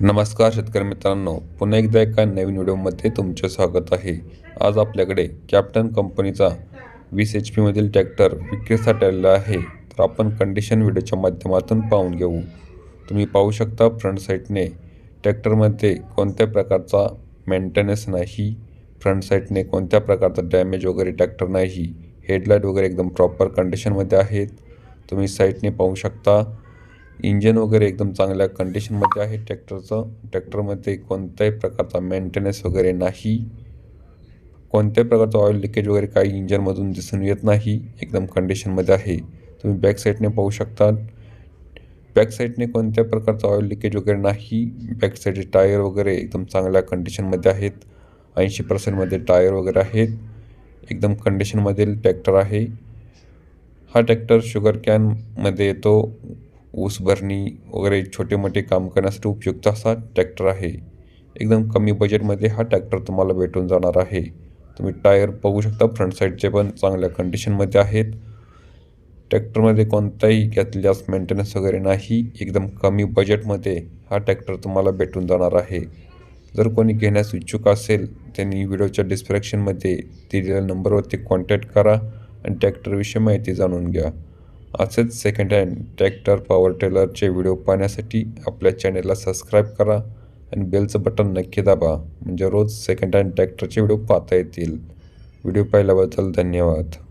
नमस्कार शेतकरी मित्रांनो पुन्हा एकदा एका नवीन व्हिडिओमध्ये तुमचे स्वागत आहे. आज आपल्याकडे कॅप्टन कंपनीचा वीस एच पीमधील ट्रॅक्टर विक्रीसाठी आलेला आहे. तर आपण कंडिशन व्हिडिओच्या माध्यमातून पाहून घेऊ. तुम्ही पाहू शकता फ्रंट साईडने ट्रॅक्टरमध्ये कोणत्या प्रकारचा मेंटेनन्स नाही फ्रंट साईडने कोणत्या प्रकारचा डॅमेज वगैरे ट्रॅक्टर नाही हेडलाईट वगैरे एकदम प्रॉपर कंडिशनमध्ये आहेत. तुम्ही साईडने पाहू शकता इंजन वगैरे एकदम चांगल्या कंडिशनमध्ये आहे. ट्रॅक्टरचं ट्रॅक्टरमध्ये कोणत्याही प्रकारचा मेंटेनन्स वगैरे नाही. कोणत्याही प्रकारचं ऑइल लिकेज वगैरे काही इंजनमधून दिसून येत नाही. एकदम कंडिशनमध्ये आहे. तुम्ही बॅक साईडने पाहू शकता बॅक साईडने कोणत्या प्रकारचं ऑइल लिकेज वगैरे नाही. बॅक साईडचे टायर वगैरे एकदम चांगल्या कंडिशनमध्ये आहेत. ऐंशी पर्सेंटमध्ये टायर वगैरे आहेत. एकदम कंडिशनमधील ट्रॅक्टर आहे. हा ट्रॅक्टर शुगर कॅनमध्ये येतो. ऊस भरणी वगैरे छोटे मोठे काम करण्यासाठी उपयुक्त असा ट्रॅक्टर आहे. एकदम कमी बजेटमध्ये हा ट्रॅक्टर तुम्हाला भेटून जाणार आहे. तुम्ही टायर बघू शकता फ्रंट साईडचे पण चांगल्या कंडिशनमध्ये आहेत. ट्रॅक्टरमध्ये कोणताही घेतल्यास मेंटेनन्स वगैरे नाही. एकदम कमी बजेटमध्ये हा ट्रॅक्टर तुम्हाला भेटून जाणार आहे. जर कोणी घेण्यास इच्छुक असेल त्यांनी व्हिडिओच्या डिस्क्रिप्शनमध्ये दिलेल्या नंबरवरती कॉन्टॅक्ट करा आणि ट्रॅक्टरविषयी माहिती जाणून घ्या. असेच सेकंड हँड ट्रॅक्टर पॉवर टेलरचे व्हिडिओ पाहण्यासाठी आपल्या चॅनेलला सबस्क्राईब करा आणि बेलचं बटन नक्की दाबा म्हणजे रोज सेकंड हँड ट्रॅक्टरचे व्हिडिओ पाहता येतील. व्हिडिओ पाहिल्याबद्दल धन्यवाद.